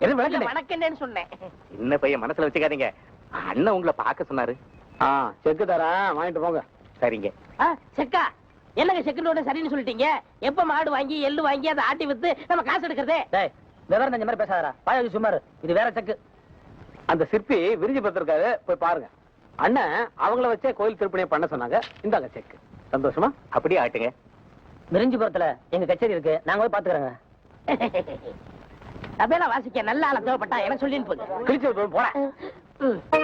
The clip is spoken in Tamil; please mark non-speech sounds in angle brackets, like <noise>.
விளக்கண்ணே? வணக்கண்ணேன்னு சொன்னேன். சின்ன பையன் மனசுல வச்சுக்காதீங்க. அண்ணன் உங்களை பார்க்க சொன்னாரு. ஆ செக்கு தரேன். வாங்கிட்டு போங்க. சரிங்க. செக்கா? என்னங்க செக்கனோட சரின்னு சொல்லிட்டீங்க? எப்ப மாடு வாங்கி எள்ளு வாங்கி அதை ஆட்டி வித்து நம்ம காசு எடுக்கிறதே? டேய் விவரம் தெரிஞ்ச மாதிரி பேசாதடா. பாயாஜி சுமார் இது வேற செக்கு. அந்த சிற்பி விரிஞ்சு பத்திருக்காரு போய் பாருங்க. அண்ணன் அவங்கள வச்சே கோயில் திருப்பணியை பண்ண சொன்னாங்க. இந்தாங்க செக் சந்தோஷமா? அப்படியே ஆட்டுங்க. மிரிஞ்சிபுரத்துல எங்க கச்சேரி இருக்கு. நாங்க போய் பாத்துக்கிறோங்க. <laughs> தபேலா வாசிக்க நல்ல ஆள தேவைப்பட்டா எனக்கு சொல்லின்னு போகுது. கிழிச்சு போறேன்